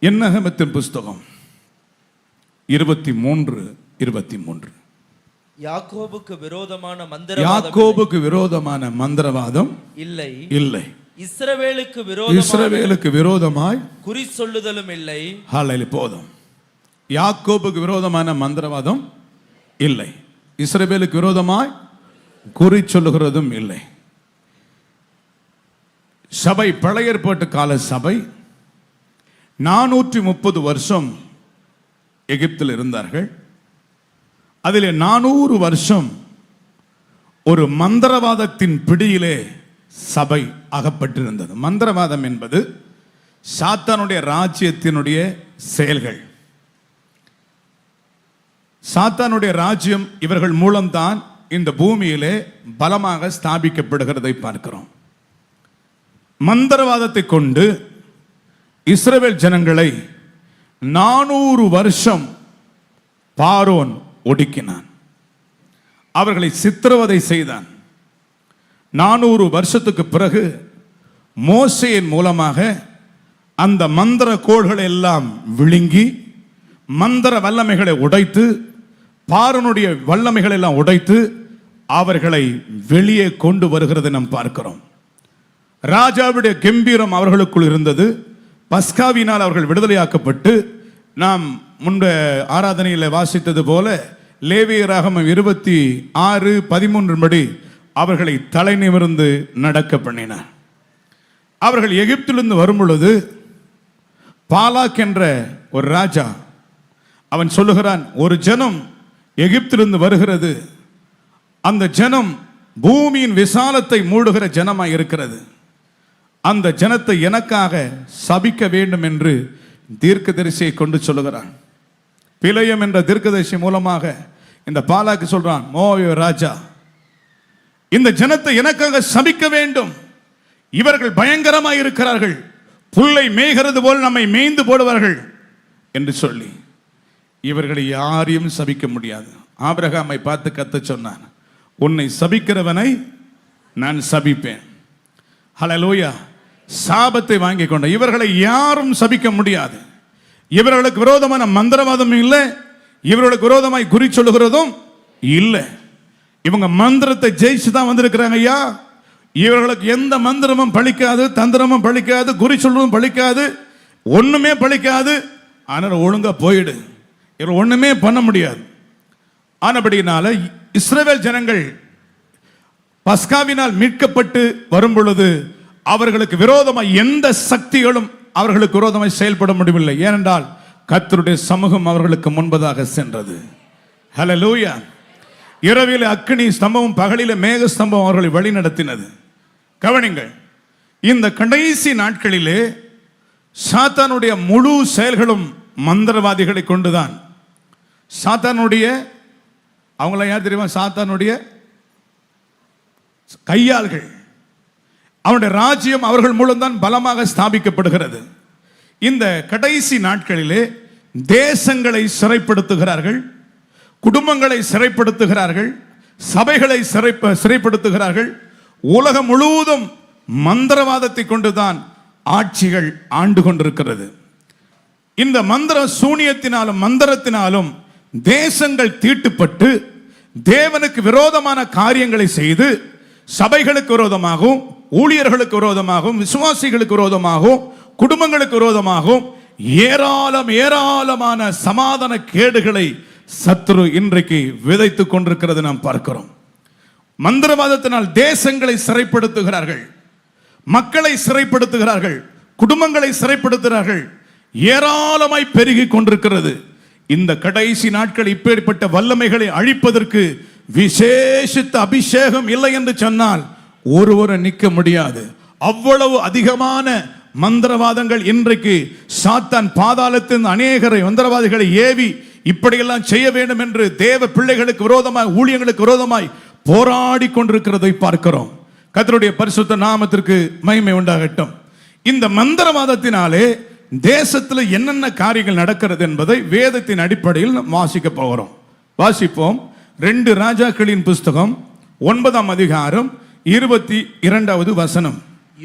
எண்ணகமத்தின் புஸ்தகம்? இருபத்தி மூன்று இருபத்தி மூன்று யாக்கோபுக்கு விரோதமான மந்திரவாதம் யாக்கோபுக்கு விரோதமான மந்திரவாதம் இல்லை. இல்லை. இஸ்ரவேலுக்கு விரோதமான இஸ்ரவேலுக்கு விரோதமாய் குறி சொல்லுதலும் இல்லை. ஹalleluya போதும். யாக்கோபுக்கு விரோதமான மந்திரவாதம் இல்லை. இஸ்ரவேலுக்கு விரோதமாய் குறி சொல்லுகிறதும் இல்லை. சபை பழைய ஏற்பாட்டு கால சபை நானூற்றி முப்பது வருஷம் எகிப்தில் இருந்தார்கள். அதிலே நானூறு வருஷம் ஒரு மந்திரவாதத்தின் பிடியிலே சபை அகப்பட்டிருந்தது. மந்திரவாதம் என்பது சாத்தானுடைய ராஜ்யத்தினுடைய செயல்கள். சாத்தானுடைய ராஜ்யம் இவர்கள் மூலம்தான் இந்த பூமியிலே பலமாக ஸ்தாபிக்கப்படுகிறதை பார்க்கிறோம். மந்திரவாதத்தை கொண்டு இஸ்ரவேல் ஜனங்களை நானூறு வருஷம் பாரோன் ஒடுக்கினான். அவர்களை சித்திரவதை செய்தான். நானூறு வருஷத்துக்கு பிறகு மோசையின் மூலமாக அந்த மந்திர கோள்களை எல்லாம் விழுங்கி மந்திர வல்லமைகளை உடைத்து பாரனுடைய வல்லமைகள் எல்லாம் உடைத்து அவர்களை வெளியே கொண்டு வருகிறதை நாம் பார்க்கிறோம். ராஜாவுடைய கம்பீரம் அவர்களுக்குள் இருந்தது. பஸ்காவினால் அவர்கள் விடுதலையாக்கப்பட்டு நாம் முன்பு ஆராதனையில் வாசித்தது போல லேவியராகமம் இருபத்தி ஆறு பதிமூன்று படி அவர்களை தலை நிமிர்ந்து நடக்க பண்ணினார். அவர்கள் எகிப்திலிருந்து வரும் பொழுது பாலாக் என்ற ஒரு ராஜா அவன் சொல்லுகிறான் ஒரு ஜனம் எகிப்திலிருந்து வருகிறது. அந்த ஜனம் பூமியின் விசாலத்தை மூடுகிற ஜனமாக இருக்கிறது அந்த ஜனத்தை எனக்காக சபிக்க வேண்டும் என்று தீர்க்கதரிசியை கொண்டு சொல்லுகிறான். பிழையம் என்ற தீர்க்கதரிசி மூலமாக இந்த பாலாக்கு சொல்றான் மோவிய ராஜா இந்த ஜனத்தை எனக்காக சபிக்க வேண்டும். இவர்கள் பயங்கரமாக இருக்கிறார்கள். புல்லை மேய்கிறது போல் நம்மை மேய்ந்து போடுவார்கள். என்று சொல்லி இவர்களை யாரையும் சபிக்க முடியாது. ஆபிரகாமை பார்த்து கத்த சொன்னான் உன்னை சபிக்கிறவனை நான் சபிப்பேன். ஹலலோயா சாபத்தை வாங்கி கொண்ட இவர்களை யாரும் சபிக்க முடியாது. இவர்களுக்கு விரோதமான மந்திரவாதம் இல்லை. இவர்களுக்கு விரோதமாய் குறி சொல்லுகிறதும் இல்லை. இவங்க மந்திரத்தை ஜெயிச்சு தான் வந்திருக்கிறாங்க ஐயா. இவர்களுக்கு எந்த மந்திரமும் பழிக்காது தந்திரமும் பழிக்காது குறி சொல்றதும் பழிக்காது ஒன்றுமே பழிக்காது. ஆனால் ஒழுங்காக போயிடு. இவர் ஒன்றுமே பண்ண முடியாது. ஆனபடினால இஸ்ரேல் ஜனங்கள் பஸ்காவினால் மீட்கப்பட்டு வரும் பொழுது அவர்களுக்கு விரோதமாய் எந்த சக்திகளும் அவர்களுக்கு விரோதமாய் செயல்பட முடியவில்லை. ஏனென்றால் கர்த்தருடைய சமூகம் அவர்களுக்கு முன்பதாக சென்றது. ஹலோ லூயா இரவில் அக்கினி ஸ்தம்பம் பகலில மேக ஸ்தம்பம் அவர்களை வழி நடத்தினது கவனிங்கள் இந்த கடைசி நாட்களிலே சாத்தானுடைய முழு செயல்களும் மந்திரவாதிகளை கொண்டுதான். சாத்தானுடைய அவங்கள யார் தெரியுமா? சாத்தானுடைய கையாள்கள். அவனுடைய ராஜ்யம் அவர்கள் மூலம்தான் பலமாக ஸ்தாபிக்கப்படுகிறது. இந்த கடைசி நாட்களிலே தேசங்களை சிறைப்படுத்துகிறார்கள் குடும்பங்களை சிறைப்படுத்துகிறார்கள் சபைகளை சிறை சிறைப்படுத்துகிறார்கள். உலகம் முழுவதும் மந்திரவாதத்தை கொண்டுதான் ஆட்சிகள் ஆண்டு கொண்டிருக்கிறது. இந்த மந்திர சூனியத்தினாலும் மந்திரத்தினாலும் தேசங்கள் தீட்டுப்பட்டு தேவனுக்கு விரோதமான காரியங்களை செய்து சபைகளுக்கு விரோதமாகவும் ஊழியர்களுக்கு விரோதமாகவும் விசுவாசிகளுக்கு விரோதமாகவும் குடும்பங்களுக்கு விரோதமாகவும் ஏராளம் ஏராளமான சமாதான கேடுகளை சத்ரு இன்றைக்கு விதைத்து கொண்டிருக்கிறது நாம் பார்க்கிறோம். மந்திரவாதத்தினால் தேசங்களை சிறைப்படுத்துகிறார்கள். மக்களை சிறைப்படுத்துகிறார்கள். குடும்பங்களை சிறைப்படுத்துகிறார்கள். ஏராளமாய் பெருகி கொண்டிருக்கிறது. இந்த கடைசி நாட்கள் இப்பேற்பட்ட வல்லமைகளை அழிப்பதற்கு விசேஷித்த அபிஷேகம் இல்லை என்று சொன்னால் ஒருவரை நிற்க முடியாது. அவ்வளவு அதிகமான மந்திரவாதங்கள் இன்றைக்கு சாத்தான் பாதாளத்தின் அநேகரை மந்திரவாதிகளை ஏவி இப்படியெல்லாம் செய்ய வேண்டும் என்று தேவ பிள்ளைகளுக்கு விரோதமாய் ஊழியங்களுக்கு விரோதமாய் போராடி கொண்டிருக்கிறதை பார்க்கிறோம். கத்தருடைய பரிசுத்த நாமத்திற்கு மகிமை உண்டாகட்டும். இந்த மந்திரவாதத்தினாலே தேசத்தில் என்னென்ன காரியங்கள் நடக்கிறது என்பதை வேதத்தின் அடிப்படையில் நாம் வாசிக்க போகிறோம். வாசிப்போம். ரெண்டு ராஜாக்களின் புஸ்தகம் ஒன்பதாம் அதிகாரம் இருபத்தி இரண்டாவது வசனம்.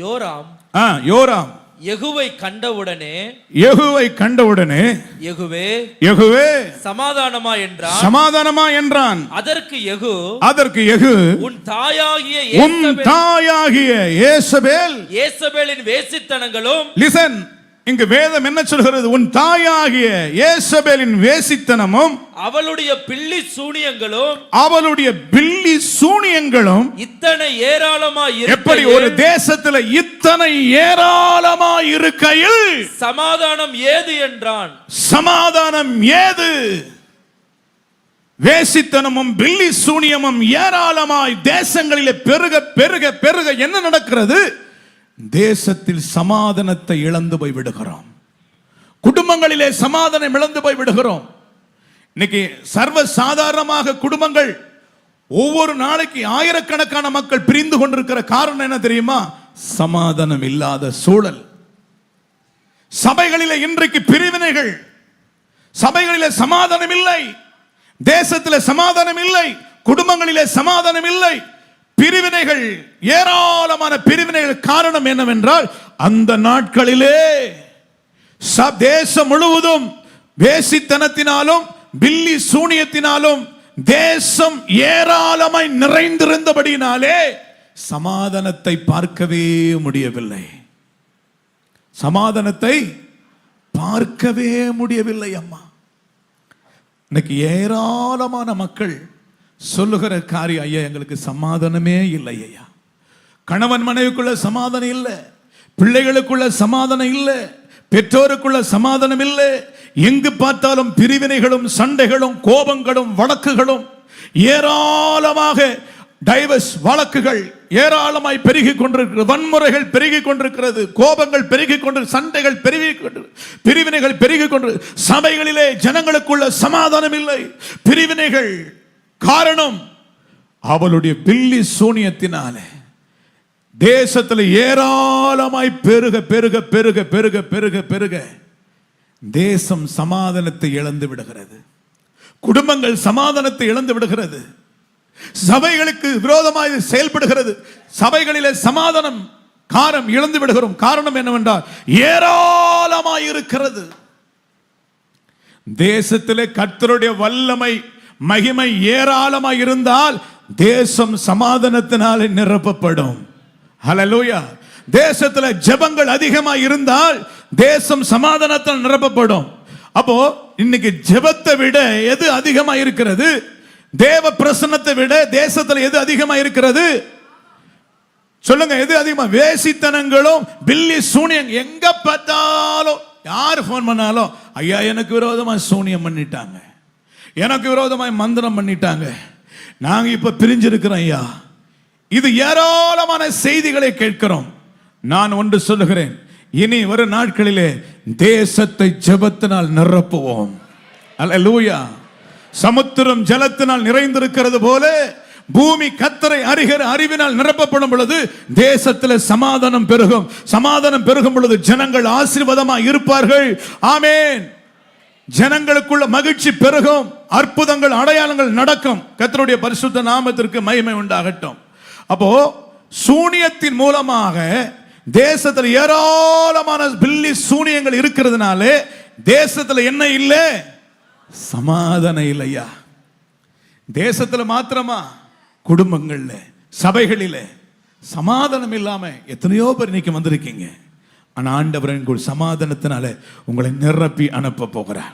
யோராம் ஆ யோராம். யெகூவை கண்டவுடனே யெகூவை கண்டவுடனே யெகூவே யெகூவே சமாதானமா என்றான். சமாதானமா என்றான். அதற்கு யெகூ அதற்கு யெகூ உன் தாயாகிய உன் தாயாகிய ஏசபேல் ஏசபேலின் வேசித்தனங்களும் லிசன் இங்கு வேதம் என்ன சொல்கிறது? உன் தாயாகிய ஏசபேலின் வேசித்தனமும் அவளுடைய பில்லி சூனியங்களும் அவளுடைய பில்லி சூனியங்களும் இத்தனை ஏராளமா எப்படி ஒரு தேசத்துல இத்தனை ஏராளமா இருக்கையில் சமாதானம் ஏது என்றான். சமாதானம் ஏது? வேசித்தனமும் பில்லி சூனியமும் ஏராளமாய் தேசங்களிலே பெருக பெருக பெருக என்ன நடக்கிறது? தேசத்தில் சமாதானத்தை இழந்து போய் விடுகிறோம். குடும்பங்களிலே சமாதானம் இழந்து போய் விடுகிறோம். இன்னைக்கு சர்வ சாதாரணமாக குடும்பங்கள் ஒவ்வொரு நாளைக்கு ஆயிரக்கணக்கான மக்கள் பிரிந்து கொண்டிருக்கிற காரணம் என்ன தெரியுமா? சமாதானம் இல்லாத சூழல். சபைகளில இன்றைக்கு பிரிவினைகள். சபைகளில் சமாதானம் இல்லை. தேசத்தில் சமாதானம் இல்லை. குடும்பங்களிலே சமாதானம் இல்லை. பிரிவினைகள் ஏராளமான பிரிவினைகள் காரணம் என்னவென்றால் அந்த நாட்களிலே ச- தேசம் முழுவதும் வேசித்தனத்தினாலும் பில்லி சூனியத்தினாலும் தேசம் ஏராளமாய் நிறைந்திருந்தபடியினாலே சமாதானத்தை பார்க்கவே முடியவில்லை. சமாதானத்தை பார்க்கவே முடியவில்லை அம்மா. இன்னைக்கு ஏராளமான மக்கள் சொல்லுகிற காரியம் ஐயா எங்களுக்கு சமாதானமே இல்லை ஐயா. கணவன் மனைவிக்குள்ள சமாதானம் இல்லை. பிள்ளைகளுக்குள்ள சமாதானம் இல்லை. பெற்றோருக்குள்ள சமாதானம் இல்லை. எங்கு பார்த்தாலும் பிரிவினைகளும் சண்டைகளும் கோபங்களும் வழக்குகளும் ஏராளமாக டைவர்ஸ் வழக்குகள் ஏராளமாய் பெருகி கொண்டிருக்கிறது. வன்முறைகள் பெருகி கொண்டிருக்கிறது. கோபங்கள் பெருகி கொண்டு சண்டைகள் பெருகி கொண்டு பிரிவினைகள் பெருகி கொண்டு சபைகளிலே ஜனங்களுக்குள்ள சமாதானம் இல்லை. பிரிவினைகள் காரணம் அவளுடைய பில்லி சூனியத்தினாலே. தேசத்தில் ஏராளமாய் பெருக பெருக பெருக பெருக பெருக பெருக தேசம் சமாதானத்தை இழந்து விடுகிறது. குடும்பங்கள் சமாதானத்தை இழந்து விடுகிறது. சபைகளுக்கு விரோதமாக இது செயல்படுகிறது. சபைகளிலே சமாதானம் காரம் இழந்து விடுகிறோம். காரணம் என்னவென்றால் ஏராளமாய் இருக்கிறது. தேசத்திலே கர்த்தருடைய வல்லமை மகிமை ஏராளமாக இருந்தால் தேசம் சமாதானத்தினாலே நிரப்பப்படும். ஹலலூயா தேசத்துல ஜெபங்கள் அதிகமாக இருந்தால் தேசம் சமாதானத்தால் நிரப்பப்படும். அப்போ இன்னைக்கு ஜெபத்தை விட எது அதிகமாக இருக்கிறது? தேவ பிரசன்னத்தை விட தேசத்துல எது அதிகமாக இருக்கிறது? சொல்லுங்க எது அதிகமா? வேசித்தனங்களும் பில்லி சூனியம் எங்க பார்த்தாலும் யார் ஃபோன் பண்ணாலும் ஐயா எனக்கு விரோதமா சூனியம் பண்ணிட்டாங்க. எனக்கு விரோதமாய் மந்திரம் பண்ணிட்டாங்க. நாங்க இப்ப பிரிஞ்சிருக்கிறோம் ஐயா. இது ஏராளமான செய்திகளை கேட்கிறோம். நான் ஒன்று சொல்லுகிறேன். இனி வரும் நாட்களிலே தேசத்தை ஜபத்தினால் நிரப்புவோம். அல்லேலூயா. சமுத்திரம் ஜலத்தினால் நிறைந்திருக்கிறது போல பூமி கத்தரை அறிகிற அறிவினால் நிரப்பப்படும் பொழுது தேசத்தில் சமாதானம் பெருகும். சமாதானம் பெருகும் பொழுது ஜனங்கள் ஆசீர்வாதமாக இருப்பார்கள். ஆமேன். ஜனங்களுக்குள்ள மகிழ்ச்சி பெருகும். அற்புதங்கள் அடையாளங்கள் நடக்கும். கத்தருடைய பரிசுத்த நாமத்திற்கு மகிமை உண்டாகட்டும். அப்போ சூனியத்தின் மூலமாக தேசத்தில் ஏராளமான பில்லி சூனியங்கள் இருக்கிறதுனாலே தேசத்தில் என்ன இல்லை? சமாதானம் இல்லையா? தேசத்தில் மாத்திரமா? குடும்பங்களில் சபைகளில் சமாதானம் இல்லாமல் எத்தனையோ பேர் இன்னைக்கு வந்திருக்கீங்க. ஆனால் ஆண்டவர் எங்கள் சமாதானத்தினால உங்களை நிரப்பி அனுப்ப போகிறார்.